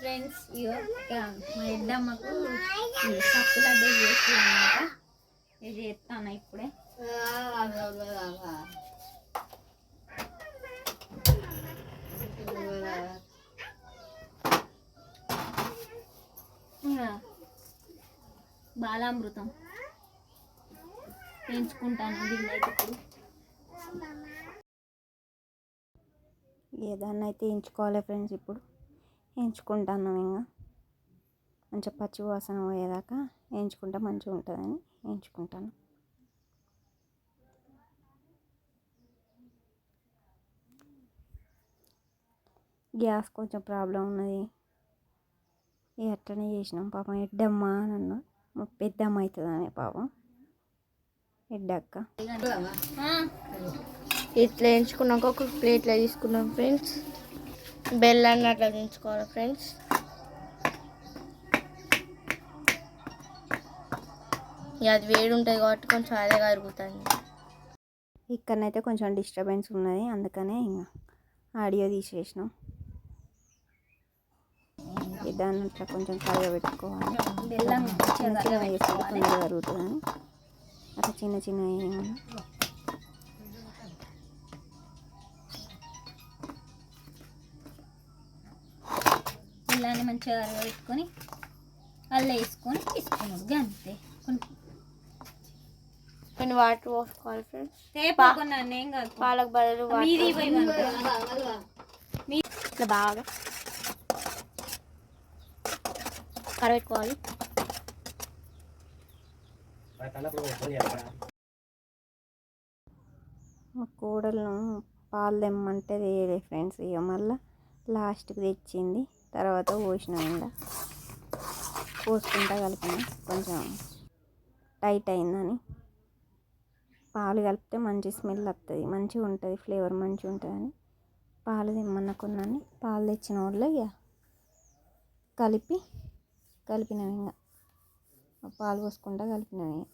Friends ఇగో మా ఇద్దమ్మకు ఈ లడ్డు చేసి అనమాట ఇది చేస్తాను ఇప్పుడే? బాలామృతం పెంచుకుంటాను దీన్ని అయితే ఇప్పుడు. ఏదన్నా అయితే ఎంచుకోవాలి ఫ్రెండ్స్ ఇప్పుడు. వేయించుకుంటాను ఇంకా మంచిగా పచ్చి వాసన పోయేదాకా వేయించుకుంటే మంచిగా ఉంటుందని వేయించుకుంటాను గ్యాస్ కొంచెం ప్రాబ్లం ఉన్నది. ఇక అట్లనే చేసినాం పాపం ఎడ్డమ్మ నన్ను మా పెద్దమ్మ అవుతుందని పాపం. ఎడ్డక్క. ఇట్లా ఎంచుకున్నాక ఒక ప్లేట్లో తీసుకున్నాం ఫ్రెండ్స్. బెల్లాన్ని అట్లా దించుకోవాలి ఫ్రెండ్స్ ఇక అది వేడి ఉంటుంది కాబట్టి కొంచెం అదే కరుగుతుంది. ఇక్కడనైతే కొంచెం డిస్టర్బెన్స్ ఉన్నది అందుకనే ఇంకా ఆడియో తీసేసినాం. దాన్ని అట్లా కొంచెం కరగబెట్టుకోవాలి బెల్లం చిన్న చిన్న వేసుకుంటే కరుగుతుందని. అట్లా చిన్న చిన్న బెల్లాన్ని మంచిగా పెట్టుకొని అల్ల వేసుకొని తీసుకున్నాడు. అంతే కొన్ని కొన్ని వాటర్ పోసుకోవాలి ఫ్రెండ్స్. తేపకున్నాను ఏం కాదు. పాలకు బదులు మీది వంట. ఇట్లా బాగా కరబెట్టుకోవాలి మా కోడలను పాలు తెమ్మంటే వేయలే ఫ్రెండ్స్. ఇక మళ్ళీ లాస్ట్కి తెచ్చింది. తర్వాత పోసిన ఇంకా పోసుకుంటా కలిపిన కొంచెం టైట్ అయిందని. పాలు కలిపితే మంచి స్మెల్ వస్తుంది మంచిగా ఉంటుంది ఫ్లేవర్ మంచిగా ఉంటుందని. పాలు తెమ్మన్న కొన్నాని పాలు తెచ్చిన వాళ్ళు ఇక కలిపి కలిపినాం ఇంకా పాలు పోసుకుంటా కలిపినాం ఇక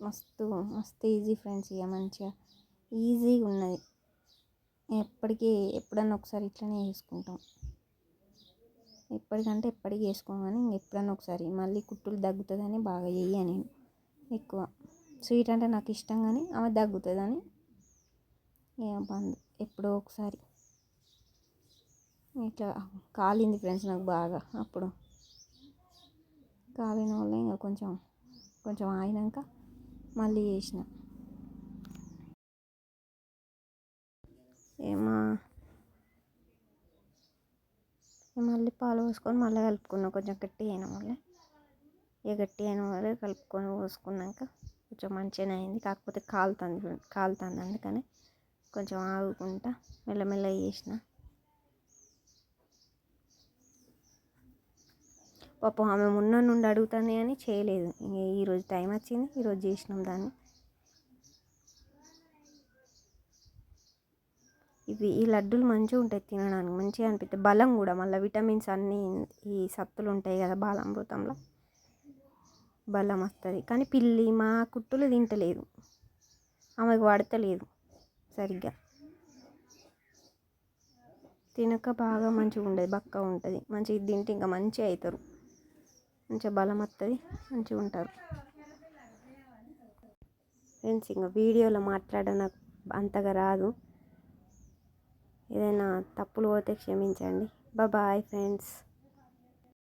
మస్తు మస్తు ఈజీ ఫ్రెండ్స్ ఇక మంచిగా. ఈజీగా ఉన్నది. ఎప్పటికీ ఎప్పుడన్నా ఒకసారి ఇట్లనే చేసుకుంటాం. ఎప్పటికంటే ఎప్పటికి వేసుకోమని కానీ ఇంక ఎప్పుడన్నా ఒకసారి. మళ్ళీ కుట్టులు దగ్గుతుందని బాగా వేయ నేను ఎక్కువ. స్వీట్ అంటే నాకు ఇష్టం కానీ ఆమె దగ్గుతుందని బంద్ ఎప్పుడో ఒకసారి. ఇట్లా కాలింది ఫ్రెండ్స్ నాకు బాగా అప్పుడు. కాలిన వల్ల ఇంకా కొంచెం కొంచెం ఆగినాక మళ్ళీ చేసిన. ఏమా? మళ్ళీ పాలు పోసుకొని మళ్ళీ కలుపుకున్నాం కొంచెం గట్టి అయిన వల్ల ఇక గట్టి అయిన వల్ల కలుపుకొని పోసుకున్నాక కొంచెం మంచిగానే అయింది. కాకపోతే కాలుతుంది కాలుతుంది అందుకని కొంచెం ఆగుకుంటా మెల్లమెల్ల చేసిన. పాపం ఆమె మొన్న నుండి అడుగుతానే అని చేయలేదు. ఇంక ఈరోజు టైం వచ్చింది ఈరోజు చేసినాం దాన్ని. ఇవి ఈ లడ్డూలు మంచిగా ఉంటాయి తినడానికి మంచిగా అనిపిస్తాయి బలం కూడా మళ్ళీ విటమిన్స్ అన్నీ ఈ సత్తులు ఉంటాయి కదా బాలామృతంలో. బలం వస్తుంది. కానీ పిల్లి మా కుట్టులు తింటలేదు. ఆమెకు పడతలేదు సరిగ్గా. తినక బాగా మంచిగా ఉండదు బక్క ఉంటుంది. మంచిగా తింటే ఇంకా మంచిగా అవుతారు. మంచిగా బలం వస్తుంది మంచిగా ఉంటారు. ఫ్రెండ్స్ ఇంకా వీడియోలో మాట్లాడడం నాకు అంతగా రాదు. ఏదైనా తప్పులు పోతే క్షమించండి. Bye friends